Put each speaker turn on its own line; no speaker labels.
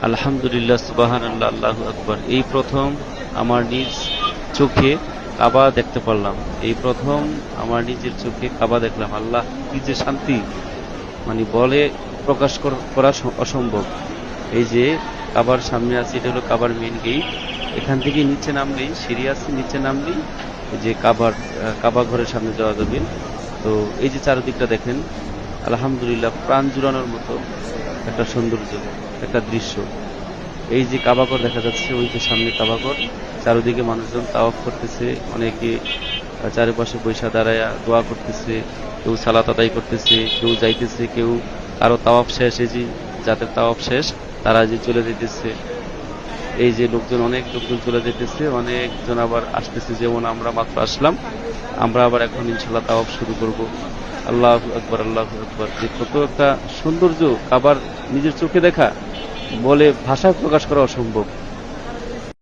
আলহামদুলিল্লাহ সুবাহান আল্লাহ আল্লাহ আকবর। এই প্রথম আমার নিজ চোখে কাবা দেখতে পারলাম। এই প্রথম আমার নিজের চোখে কাবা দেখলাম। আল্লাহ কি যে শান্তি মানে বলে প্রকাশ কর- অসম্ভব। এই যে কাবার সামনে আছে, এটা হলো কাবার মেন গেট এখান থেকে নিচে নামলেই, সিঁড়ি আছে, নিচে নামলেই যে কাবার কাবা ঘরের সামনে যাওয়া যাবে। তো এই যে চারিদিকটা দেখেন, আলহামদুলিল্লাহ, প্রাণ জুড়ানোর মতো। একটা সৌন্দর্য, একটা দৃশ্য। এই যে কাবাকর দেখা যাচ্ছে, ওই যে সামনে কাবাকর, চারিদিকে মানুষজন তাওয়াফ করতেছে, অনেকে চারিপাশে বৈশা দাঁড়ায় দোয়া করতেছে, কেউ সালাত আদায় করতেছে, কেউ যাইতেছে, কেউ কারও তাওয়াফ শেষ, এই যে যাদের তাওয়াফ শেষ, তারা যে চলে যেতেছে এই যে লোকজন, অনেক লোকজন চলে যেতেছে অনেকজন আবার আসতেছে, যেমন আমরা মাত্র আসলাম। আমরা আবার এখন ইনশাল্লাহ তাওয়াব শুরু করব। আল্লাহ আকবর আল্লাহ আকবর। যে কত একটা সৌন্দর্য আবার নিজের চোখে দেখা বলে ভাষায় প্রকাশ করা অসম্ভব।